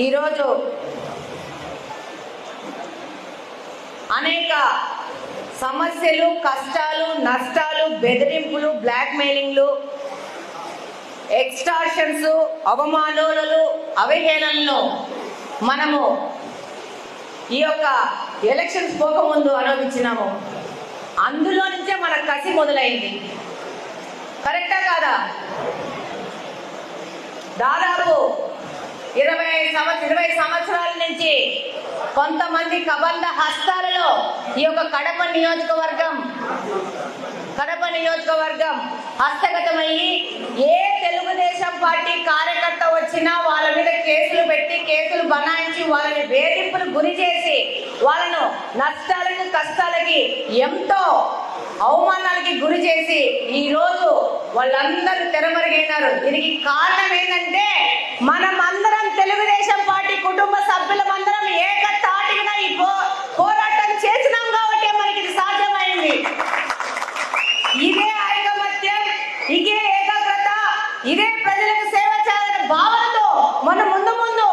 ఈరోజు అనేక సమస్యలు కష్టాలు నష్టాలు బెదిరింపులు బ్లాక్మెయిలింగ్లు ఎక్స్టార్షన్స్ అవమానాలు అవహేళనలు మనము ఈ యొక్క ఎలక్షన్స్ పోకముందు అనుభవించినాము. అందులో నుంచే మన కసి మొదలైంది. కరెక్టా కాదా? దాదాపు ఇరవై సంవత్సరం ఇరవై సంవత్సరాల నుంచి కొంతమంది కబంధ హస్తాలలో ఈ యొక్క కడప నియోజకవర్గం కడప నియోజకవర్గం హస్తగతమయ్యి ఏ తెలుగుదేశం పార్టీ కార్యకర్త వచ్చినా వాళ్ళ మీద కేసులు పెట్టి కేసులు బనాయించి వాళ్ళని వేధింపులు గురి చేసి వాళ్ళను నష్టాలకి కష్టాలకి ఎంతో అవమానాలకి గురి చేసి ఈరోజు వాళ్ళందరూ తెరమరుగైనారు. దీనికి కారణం ఏంటంటే మనమందరం తెలుగుదేశం పార్టీ కుటుంబ సభ్యులమందరం ఏక తాటిగా ఈ పో పోరాటం చేసినాం కాబట్టి మనకి ఇది సాధ్యమైంది ఇదే ఐకమత్యం ఇదే ఏకాగ్రత ఇదే ప్రజలకు సేవ చేయాలనే భావనతో మనం ముందు ముందు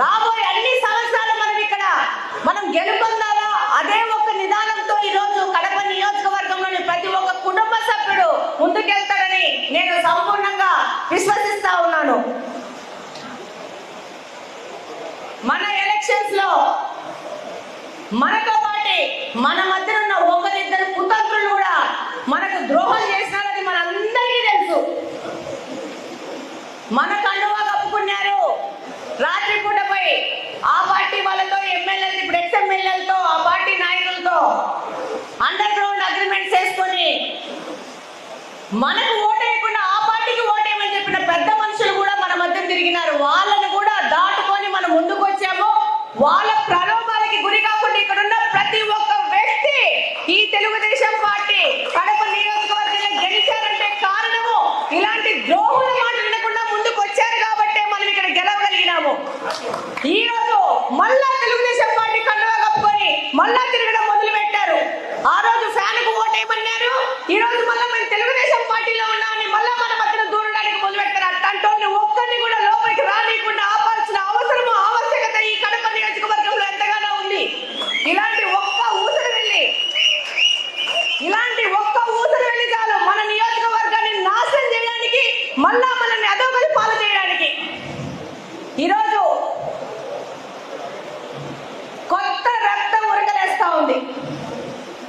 రాబోయే అన్ని సంవత్సరాలు మనం ఇక్కడ మనం గెలుపొందాలా అదే ఒక నిదానంతో ఈ రోజు కడప నియోజకవర్గంలోని ప్రతి ఒక్క కుటుంబ సభ్యుడు ముందుకెళ్తాడని నేను సంపూర్ణంగా విశ్వసిస్తా ఉన్నాను మన ఎలక్షన్స్లో మనతో పాటి మన మధ్యన ఉన్న ఒకరిద్దరు కుతంత్రులు కూడా మనకు ద్రోహం చేసినారని మనందరికీ తెలుసు. మన కండువా కప్పుకున్నారు. రాత్రి పూటపై ఆ పార్టీ వాళ్ళతో ఎమ్మెల్యేలు ఇప్పుడు ఎక్స్ ఆ పార్టీ నాయకులతో అండర్ గ్రౌండ్ అగ్రిమెంట్ చేసుకొని మనకు ఓటేయకుండా ఆ పార్టీకి ఓటేయమని చెప్పిన పెద్ద మనుషులు కూడా మన మధ్య తిరిగినారు. వాళ్ళ కూడా దాటుకొని మనం ముందుకు వచ్చాము వాళ్ళ ప్రలోభాలకి గురి కాకుండా ఇక్కడ ఉన్న ప్రతి ఒక్క వ్యక్తి ఈ తెలుగుదేశం పార్టీ కడప నియోజకవర్గంలో గెలిచారంటే కారణము ఇలాంటి ద్రోహుల మాట వినకుండా ముందుకు వచ్చారు కాబట్టే మనం ఇక్కడ గెలవగలిగినాము ఈ రోజు మళ్ళా తెలుగుదేశం పార్టీ కండువా కప్పుకొని మళ్ళా తిరగడం మొదలు పెట్టారు ఆ రోజు ఫ్యాన్కు ఓటేయమన్నారు ఈ రోజు మళ్ళా మేము తెలుగుదేశం పార్టీలో ఉన్నామని మళ్ళా మన మధ్యన దూరడానికి మొదలు పెట్టారు అట్లాంటి ఒక్కరిని కూడా లోపలికి రానియకుండా ఆపాల్సిన అవసరము ఆవశ్యకత ఈ కడప నియోజకవర్గంలో ఎంతగానో ఉంది ఇలాంటి ఒక్క ఊసరు వెళ్ళి ఇలాంటి ఒక్క ఊసరు వెళ్ళి చాలు మన నియోజకవర్గాన్ని నాశనం చేయడానికి మళ్ళా మనల్ని అధోగతి పాలు చేయడానికి ఈరోజు కొత్త రక్తం ఉరకలేస్తా ఉంది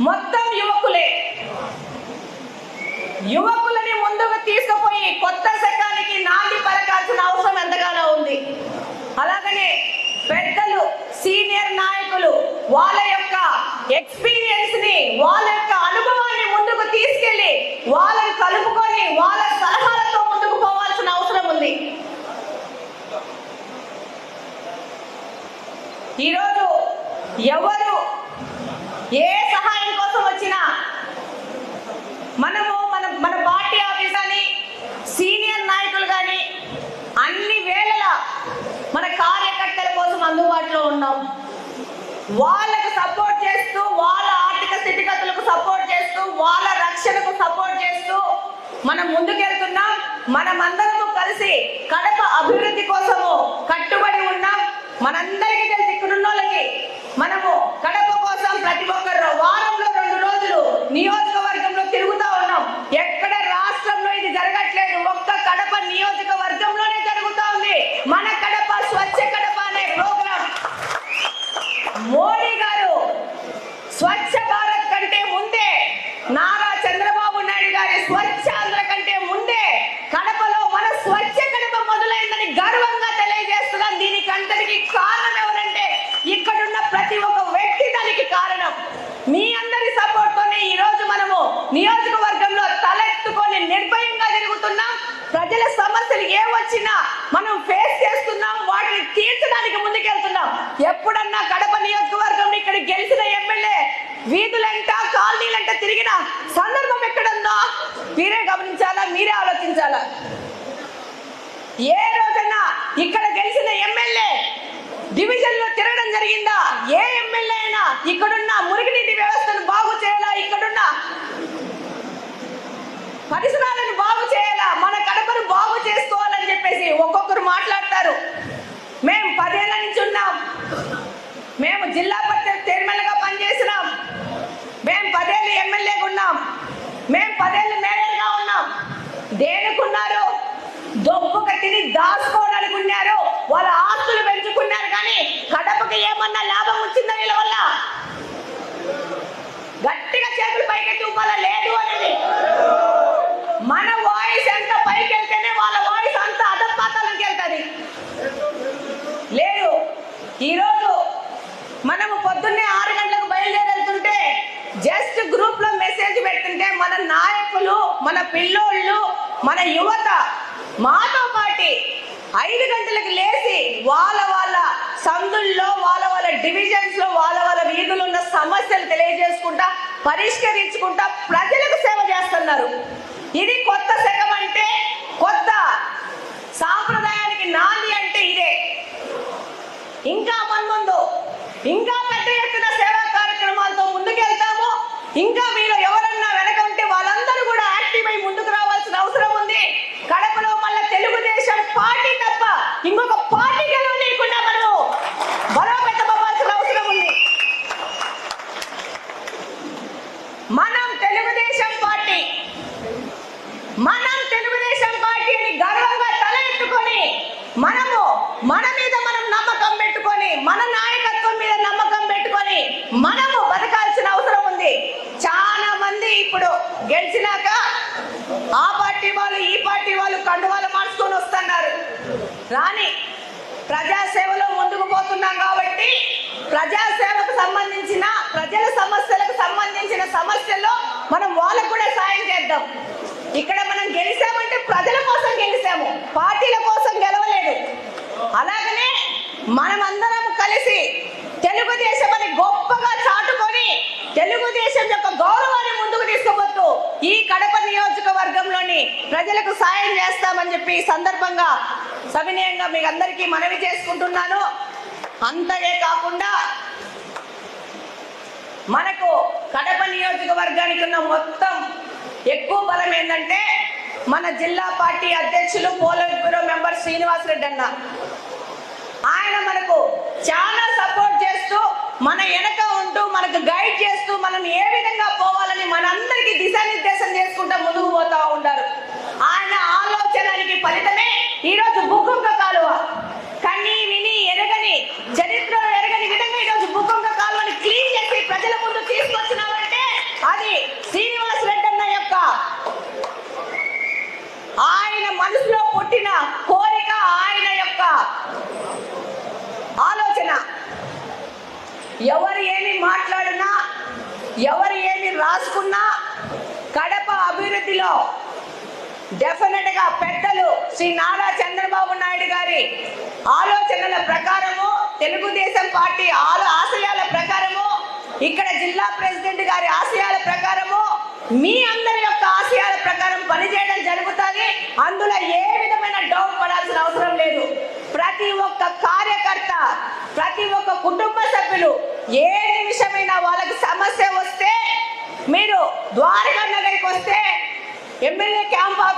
మొత్తం యువకులే యువకులని ముందుకు తీసుకుపోయి కొత్త శకానికి నాంది పలకాల్సిన అవసరం ఎంతగానో ఉంది అలాగనే పెద్దలు సీనియర్ నాయకులు వాళ్ళ యొక్క ఎక్స్పీరియన్స్ని వాళ్ళ యొక్క అనుభవాన్ని ముందుకు తీసుకెళ్ళి వాళ్ళని కలుపుకొని వాళ్ళ సలహాలతో ముందుకు పోవాల్సిన అవసరం ఉంది. ఈరోజు ఎవరు ఏ సహాయం కోసం వచ్చినా మనము మన మన పార్టీ ఆఫీస్ అని సీనియర్ నాయకులు కానీ అన్ని వేళల మన కార్యకర్తల కోసం అందుబాటులో ఉన్నాం. వాళ్ళకు సపోర్ట్ చేస్తూ వాళ్ళ ఆర్థిక స్థితిగతులకు సపోర్ట్ చేస్తూ వాళ్ళ రక్షణకు సపోర్ట్ చేస్తూ మనం ముందుకెళ్తున్నాం. మనమందరము కలిసి కడప అభివృద్ధి కోసము కట్టుబడి ఉన్నాం. మనందరికీ తెలిసి ఇక్కడ ఉన్న వాళ్ళకి మనము కడప కోసం ప్రతి ఒక్కరు వారంలో రెండు రోజులు నియోజకవర్గంలో తిరుగుతా ఉన్నాం ఎక్కడ రాష్ట్రంలో ఇది జరగట్లేదు ఒక్క కడప నియోజకవర్గంలోనే జరుగుతా ఉంది మన కడప స్వచ్ఛ కడప అనే ప్రోగ్రాం మోడీ గారు స్వచ్ఛ భారత్ కంటే ముందే నారా చంద్రబాబు నాయుడు గారి స్వచ్ఛ ఆంధ్ర కంటే ముందే కడపలో మన స్వచ్ఛ కడప మొదలైందని గర్వంగా తెలియజేస్తున్నాం దీనికి అంతటికి కారణం ఎవరంటే ఇక్కడున్న ప్రతి ఒక్క వ్యక్తి దానికి కారణం మీ అందరి సపోర్ట్ తోనే ఈ రోజు మనము నియోజకవర్గంలో తలెత్తుకొని నిర్భయంగా తిరుగుతున్నాం ప్రజల సమస్యలు ఏ వచ్చినా మనం ఫేస్ చేస్తున్నాం వాటిని తీర్చడానికి ముందుకెళ్తున్నాం. ఎప్పుడన్నా కడప నియోజకవర్గం ఇక్కడ గెలిచిన ఎమ్మెల్యే వీధులంట కాలనీలంట తిరిగిన సందర్భం ఎక్కడుందో మీరే గమనించాలా మీరే ఆలోచించాలా? ఏ రోజన్నా ఇక్కడ గెలిచిన ఎమ్మెల్యే డివిజన్లో తిరగడం జరిగిందా? ఏ ఎమ్మెల్యే ఇక్కడున్న మురుగునీటి వ్యవస్థను బాగు చేయాలా? ఇక్కడున్న పరిసరాలను బాగు చేయాలా? మన కడపను బాగు చేసుకోవాలని చెప్పేసి ఒక్కొక్కరు మాట్లాడతారు. మేము పదేళ్ళ నుంచి ఉన్నాం. మేము జిల్లా పరిషత్ చైర్మన్గా పనిచేసినాం మేము పదేళ్ళు ఎమ్మెల్యేగా ఉన్నాం. మేము పదేళ్ళు మేయర్గా ఉన్నాం. దేనికున్నారు దొబ్బుక తిని దాచుకోవడానికి కడపకి ఏమన్నా లాభం వచ్చిందా వీళ్ళ వల్ల? గట్టిగా చేతులు పైకెత్తి ఊపాలా లేదు అనేది. మన వాయిస్ ఎంత పైకి వెళ్తేనే వాళ్ళ వాయిస్ అంత అధపాతాలకి వెళ్తుంది. లేదు. ఈరోజు మనము పొద్దున్నే ఆరు గంటలకు బయలుదేరి వెళ్తుంటే జస్ట్ గ్రూప్లో మెసేజ్ పెడుతుంటే మన నాయకులు మన పిల్లోళ్ళు మన యువత మాతో పాటి ఐదు గంటలకు లేచి వాళ్ళ సందుల్లో వాళ్ళ వాళ్ళ డివిజన్స్లో వాళ్ళ వాళ్ళ వీధులు ఉన్న సమస్యలు తెలియజేసుకుంటా పరిష్కరించుకుంటా ప్రజలకు సేవ చేస్తున్నారు. ఇది కొత్త శకం అంటే కొత్త సాంప్రదాయానికి నాంది అంటే ఇదే. ఇంకా ముందు ఇంకా పెద్ద ఎత్తున సేవా కార్యక్రమాలతో ముందుకెళ్తాము ఇంకా మీరు ఎవరన్నా వెనక ఉంటే వాళ్ళందరూ కూడా యాక్టివ్ అయి ముందుకు రావాల్సిన అవసరం ఉంది కడపలో మళ్ళీ తెలుగుదేశం పార్టీ తప్ప ఇంకొక పార్టీ గెలవనీయకుండా మనము బలోపేతం అవ్వాల్సిన అవసరం ఉంది మనం తెలుగుదేశం పార్టీ మనం తెలుగుదేశం పార్టీని గర్వంగా తల ఎత్తుకొని మనము మన మీద మనం నమ్మకం పెట్టుకొని మన నాయకత్వం మీద నమ్మకం పెట్టుకొని మనము బతకాల్సిన అవసరం ఉంది చాలా మంది ఇప్పుడు గెలిచినాక ఆ పార్టీ వాళ్ళు ఈ పార్టీ వాళ్ళు కండువాలు మార్చుకొని వస్తున్నారు రాని ప్రజాసేవలో ముందుకు పోతున్నాం కాబట్టి ప్రజాసేవకు సంబంధించిన ప్రజల సమస్యలకు సంబంధించిన సమస్యల్లో మనం వాళ్ళకు కూడా సాయం చేద్దాం. ఇక్కడ మనం గెలిచామంటే ప్రజల కోసం గెలిచాము పార్టీల కోసం గెలవలేదు. అలాగనే మనమందరం కలిసి తెలుగుదేశం అని గొప్పగా చాటుకొని తెలుగుదేశం యొక్క గౌరవాన్ని ముందుకు తీసుకుపోతూ ఈ కడప నియోజకవర్గంలోని ప్రజలకు సాయం చేస్తామని చెప్పి సందర్భంగా సవినయంగా మీకు అందరికీ మనవి చేసుకుంటున్నాను. అంతగే కాకుండా మనకు కడప నియోజకవర్గానికి ఉన్న మొత్తం ఎక్కువ బలం ఏంటంటే మన జిల్లా పార్టీ అధ్యక్షులు పోలిట్ బ్యూరో మెంబర్ శ్రీనివాసరెడ్డి అన్న. ఆయన మనకు చాలా సపోర్ట్ చేస్తూ మన వెనక ఉంటూ మనకు గైడ్ చేస్తూ మనం ఏ విధంగా పోవాలని మనందరికీ దిశానిర్దేశం చేసుకుంటూ ముందుకు పోతా ఉంటారు ఆయన ఆలోచనకి ఫలితమే ఈరోజు భూకంప కాలువ కన్నీ విని ఎరగని చరిత్రలో ఎరగని విధంగా ఈరోజు భూకంప కాలువని క్లీన్ చేసి ప్రజల ముందు తీసుకొచ్చినామంటే అది శ్రీనివాస్ రెడ్డి అన్న యొక్క ఆయన మనసులో పుట్టిన కోరిక ఆయన యొక్క ఆలోచన. ఎవరు ఏమి మాట్లాడినా ఎవరు ఏమి రాసుకున్నా కడప అభివృద్ధిలో డెఫినెట్గా పెద్దలు శ్రీ నారా చంద్రబాబు నాయుడు గారి ఆలోచనల ప్రకారము తెలుగుదేశం పార్టీ ఆలో ఆశయాల ప్రకారము ఇక్కడ జిల్లా ప్రెసిడెంట్ గారి ఆశయాల ప్రకారము మీ అందరి యొక్క ఆశయాల ప్రకారం పనిచేయడం జరుగుతుంది. అందులో ఏ విధమైన డౌట్ పడాల్సిన అవసరం లేదు. ప్రతి ఒక్క కార్యకర్త ప్రతి ఒక్క కుటుంబ సభ్యులు ఏ నిమిషమైనా వాళ్ళకి సమస్య వస్తే మీరు ద్వారకా నగరికి వస్తే ఎమ్మెల్యే క్యాంప్ ఆఫీస్